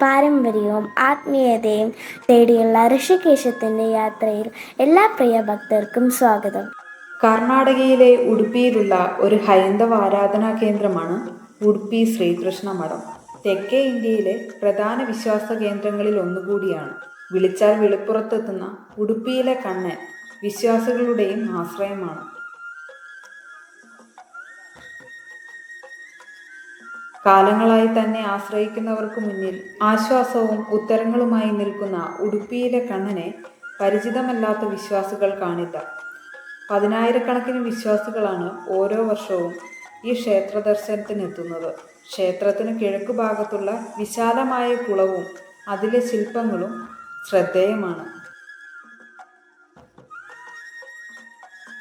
പാരമ്പര്യവും ആത്മീയതയും തേടിയുള്ള ഋഷികേശത്തിന്റെ യാത്രയിൽ എല്ലാ പ്രിയ ഭക്തർക്കും സ്വാഗതം. കർണാടകയിലെ ഉടുപ്പിയിലുള്ള ഒരു ഹൈന്ദവ ആരാധനാ കേന്ദ്രമാണ് ഉടുപ്പി ശ്രീകൃഷ്ണ മഠം. തെക്കേ ഇന്ത്യയിലെ പ്രധാന വിശ്വാസ കേന്ദ്രങ്ങളിൽ ഒന്നുകൂടിയാണ്. വിളിച്ചാൽ വെളിപ്പുറത്തെത്തുന്ന ഉടുപ്പിയിലെ കണ്ണൻ വിശ്വാസികളുടെയും ആശ്രയമാണ്. കാലങ്ങളായി തന്നെ ആശ്രയിക്കുന്നവർക്ക് മുന്നിൽ ആശ്വാസവും ഉത്തരങ്ങളുമായി നിൽക്കുന്ന ഉടുപ്പിയിലെ കണ്ണനെ പരിചിതമല്ലാത്ത വിശ്വാസികൾ കാണില്ല പതിനായിരക്കണക്കിന് വിശ്വാസികളാണ് ഓരോ വർഷവും ഈ ക്ഷേത്ര ദർശനത്തിനെത്തുന്നത് ക്ഷേത്രത്തിന് കിഴക്ക് ഭാഗത്തുള്ള വിശാലമായ കുളവും അതിലെ ശില്പങ്ങളും ശ്രദ്ധേയമാണ്.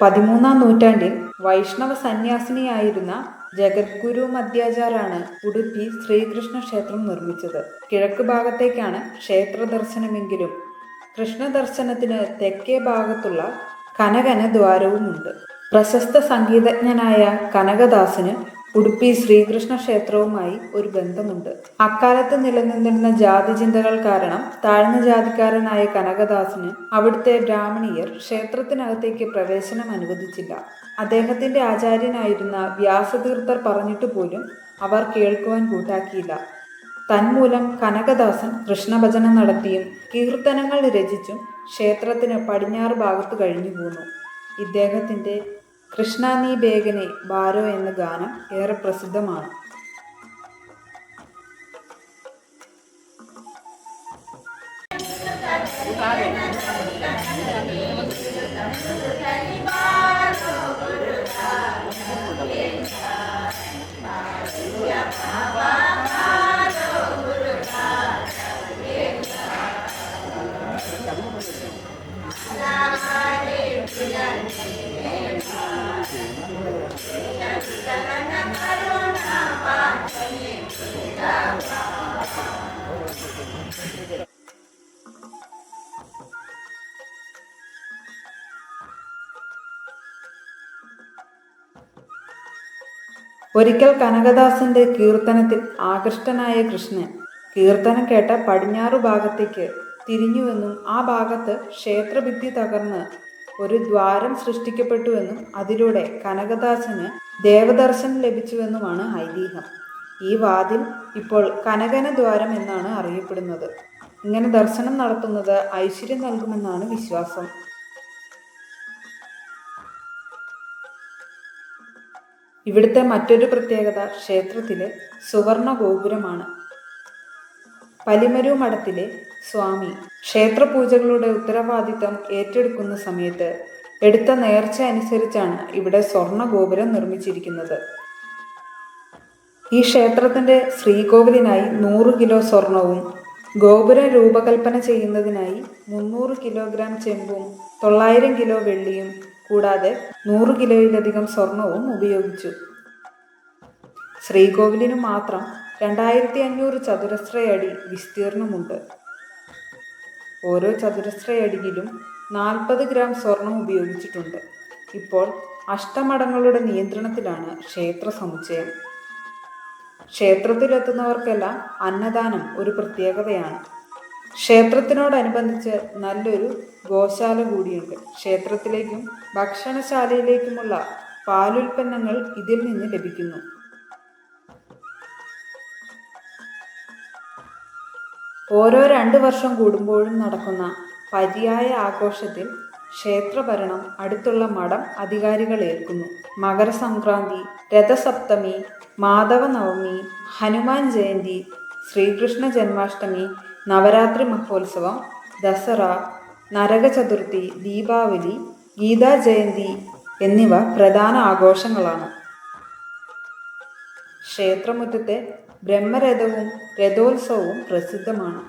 പതിമൂന്നാം നൂറ്റാണ്ടിൽ വൈഷ്ണവ സന്യാസിനിയായിരുന്ന ജഗദ്ഗുരു മധ്യാചാരാണ് ഉടുപ്പി ശ്രീകൃഷ്ണ ക്ഷേത്രം നിർമ്മിച്ചത്. കിഴക്ക് ഭാഗത്തേക്കാണ് ക്ഷേത്ര ദർശനമെങ്കിലും കൃഷ്ണ ദർശനത്തിന് തെക്കേ ഭാഗത്തുള്ള കനകന ദ്വാരവുമുണ്ട്. പ്രശസ്ത സംഗീതജ്ഞനായ കനകദാസിന് ഉടുപ്പി ശ്രീകൃഷ്ണ ക്ഷേത്രവുമായി ഒരു ബന്ധമുണ്ട്. അക്കാലത്ത് നിലനിന്നിരുന്ന ജാതി ചിന്തകൾ കാരണം താഴ്ന്ന ജാതിക്കാരനായ കനകദാസിന് അവിടുത്തെ ബ്രാഹ്മണീയർ ക്ഷേത്രത്തിനകത്തേക്ക് പ്രവേശനം അനുവദിച്ചില്ല. അദ്ദേഹത്തിന്റെ ആചാര്യനായിരുന്ന വ്യാസതീർത്ഥർ പറഞ്ഞിട്ട് പോലും അവർ കേൾക്കുവാൻ കൂട്ടാക്കിയില്ല. തന്മൂലം കനകദാസൻ കൃഷ്ണഭജനം നടത്തിയും കീർത്തനങ്ങൾ രചിച്ചും ക്ഷേത്രത്തിന് പടിഞ്ഞാറ് ഭാഗത്ത് കഴിഞ്ഞു പോന്നു ഇദ്ദേഹത്തിന്റെ കൃഷ്ണ നീ ബേഗനെ ബാരോ എന്ന ഗാനം ഏറെ പ്രസിദ്ധമാണ്. ഒരിക്കൽ കനകദാസന്റെ കീർത്തനത്തിൽ ആകൃഷ്ടനായ കൃഷ്ണൻ കീർത്തനം കേട്ട പടിഞ്ഞാറു ഭാഗത്തേക്ക് തിരിഞ്ഞുവെന്നും ആ ഭാഗത്ത് ക്ഷേത്രഭിത്തി തകർന്ന് ഒരു ദ്വാരം സൃഷ്ടിക്കപ്പെട്ടുവെന്നും അതിലൂടെ കനകദാസന് ദേവദർശനം ലഭിച്ചുവെന്നുമാണ് ഐതിഹ്യം. ഈ വാതിൽ ഇപ്പോൾ കനകന ദ്വാരം എന്നാണ് അറിയപ്പെടുന്നത്. ഇങ്ങനെ ദർശനം നടത്തുന്നത് ഐശ്വര്യം നൽകുമെന്നാണ് വിശ്വാസം. ഇവിടുത്തെ മറ്റൊരു പ്രത്യേകത ക്ഷേത്രത്തിലെ സുവർണ ഗോപുരമാണ് പലിമരു മഠത്തിലെ സ്വാമി ക്ഷേത്രപൂജകളുടെ ഉത്തരവാദിത്തം ഏറ്റെടുക്കുന്ന സമയത്ത് എടുത്ത നേർച്ച അനുസരിച്ചാണ് ഇവിടെ സ്വർണ ഗോപുരം നിർമ്മിച്ചിരിക്കുന്നത്. ഈ ക്ഷേത്രത്തിന്റെ ശ്രീകോവിലിനായി നൂറ് കിലോ സ്വർണവും ഗോപുരം രൂപകൽപ്പന ചെയ്യുന്നതിനായി മുന്നൂറ് കിലോഗ്രാം ചെമ്പും തൊള്ളായിരം കിലോ വെള്ളിയും കൂടാതെ നൂറ് കിലോയിലധികം സ്വർണവും ഉപയോഗിച്ചു. ശ്രീകോവിലിനു മാത്രം രണ്ടായിരത്തി അഞ്ഞൂറ് ചതുരശ്രയടി വിസ്തീർണമുണ്ട്. ഓരോ ചതുരശ്രയടിയിലും നാൽപ്പത് ഗ്രാം സ്വർണം ഉപയോഗിച്ചിട്ടുണ്ട്. ഇപ്പോൾ അഷ്ടമടങ്ങളുടെ നിയന്ത്രണത്തിലാണ് ക്ഷേത്ര സമുച്ചയം. ക്ഷേത്രത്തിലെത്തുന്നവർക്കെല്ലാം അന്നദാനം ഒരു പ്രത്യേകതയാണ്. ക്ഷേത്രത്തിനോടനുബന്ധിച്ച് നല്ലൊരു ഗോശാല കൂടിയുണ്ട്. ക്ഷേത്രത്തിലേക്കും ഭക്ഷണശാലയിലേക്കുമുള്ള പാലുൽപ്പന്നങ്ങൾ ഇതിൽ നിന്ന് ലഭിക്കുന്നു. ഓരോ രണ്ട് വർഷം കൂടുമ്പോഴും നടക്കുന്ന പര്യായ ആഘോഷത്തിൽ ക്ഷേത്രഭരണം അടുത്തുള്ള മഠം അധികാരികൾ ഏൽക്കുന്നു. മകരസംക്രാന്തി രഥസപ്തമി മാധവനവമി ഹനുമാൻ ജയന്തി ശ്രീകൃഷ്ണ ജന്മാഷ്ടമി നവരാത്രി മഹോത്സവം ദസറ നരകചതുർത്ഥി ദീപാവലി ഗീതാ ജയന്തി എന്നിവ പ്രധാന ആഘോഷങ്ങളാണ്. ക്ഷേത്രമുറ്റത്തെ ബ്രഹ്മരഥവും രഥോത്സവവും പ്രസിദ്ധമാണ്.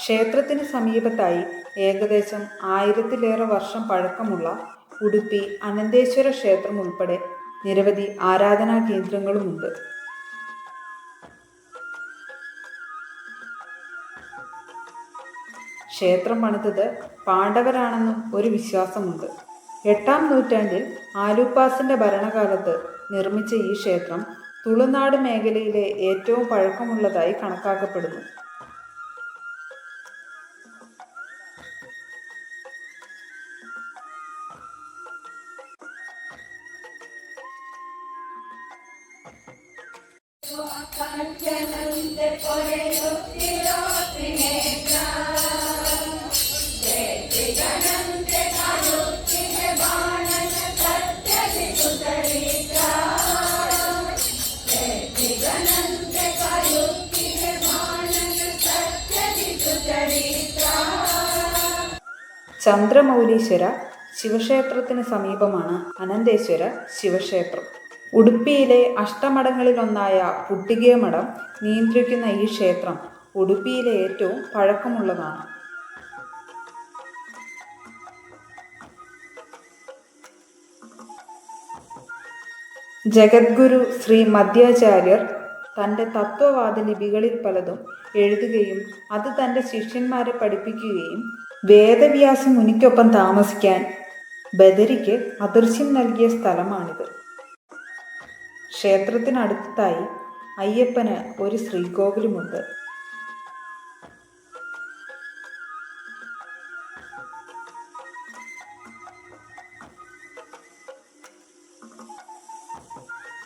ക്ഷേത്രത്തിന് സമീപത്തായി ഏകദേശം ആയിരത്തിലേറെ വർഷം പഴക്കമുള്ള ഉടുപ്പി അനന്തേശ്വര ക്ഷേത്രം ഉൾപ്പെടെ നിരവധി ആരാധനാ കേന്ദ്രങ്ങളുമുണ്ട്. ക്ഷേത്രം പണിതത് പാണ്ഡവരാണെന്നും ഒരു വിശ്വാസമുണ്ട്. എട്ടാം നൂറ്റാണ്ടിൽ ആലുപ്പാസിന്റെ ഭരണകാലത്ത് നിർമ്മിച്ച ഈ ക്ഷേത്രം തുളുനാട് മേഖലയിലെ ഏറ്റവും പഴക്കമുള്ളതായി കണക്കാക്കപ്പെടുന്നു. ചന്ദ്രമൗലീശ്വര ശിവക്ഷേത്രത്തിന് സമീപമാണ് അനന്തേശ്വര ശിവക്ഷേത്രം. ഉടുപ്പിയിലെ അഷ്ടമഠങ്ങളിലൊന്നായ പുട്ടികമഠം നിയന്ത്രിക്കുന്ന ഈ ക്ഷേത്രം ഉടുപ്പിയിലെ ഏറ്റവും പഴക്കമുള്ളതാണ്. ജഗദ്ഗുരു ശ്രീ മധ്യാചാര്യർ തന്റെ തത്വവാദ ലിപികളിൽ പലതും എഴുതുകയും അത് തന്റെ ശിഷ്യന്മാരെ പഠിപ്പിക്കുകയും വേദവ്യാസ മുനിക്കൊപ്പം താമസിക്കാൻ ബദരിക്ക് അദൃശ്യം നൽകിയ സ്ഥലമാണിത്. ക്ഷേത്രത്തിനടുത്തായി അയ്യപ്പന് ഒരു ശ്രീകോവിലുമുണ്ട്.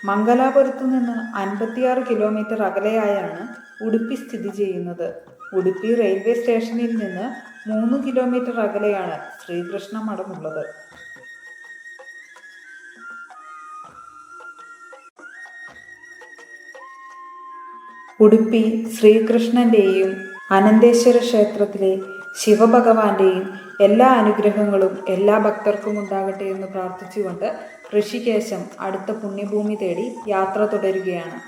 മംഗലാപുരത്തു നിന്ന് അൻപത്തിയാറ് കിലോമീറ്റർ അകലെയായാണ് ഉടുപ്പി സ്ഥിതി ചെയ്യുന്നത്. ഉടുപ്പി റെയിൽവേ സ്റ്റേഷനിൽ നിന്ന് മൂന്ന് കിലോമീറ്റർ അകലെയാണ് ശ്രീകൃഷ്ണ മഠമുള്ളത്. ഉടുപ്പി ശ്രീകൃഷ്ണന്റെയും അനന്തേശ്വര ക്ഷേത്രത്തിലെ ശിവഭഗവാന്റെയും എല്ലാ അനുഗ്രഹങ്ങളും എല്ലാ ഭക്തർക്കും ഉണ്ടാകട്ടെ എന്ന് പ്രാർത്ഥിച്ചുകൊണ്ട് ഋഷികേശം അടുത്ത പുണ്യഭൂമി തേടി യാത്ര തുടരുകയാണ്.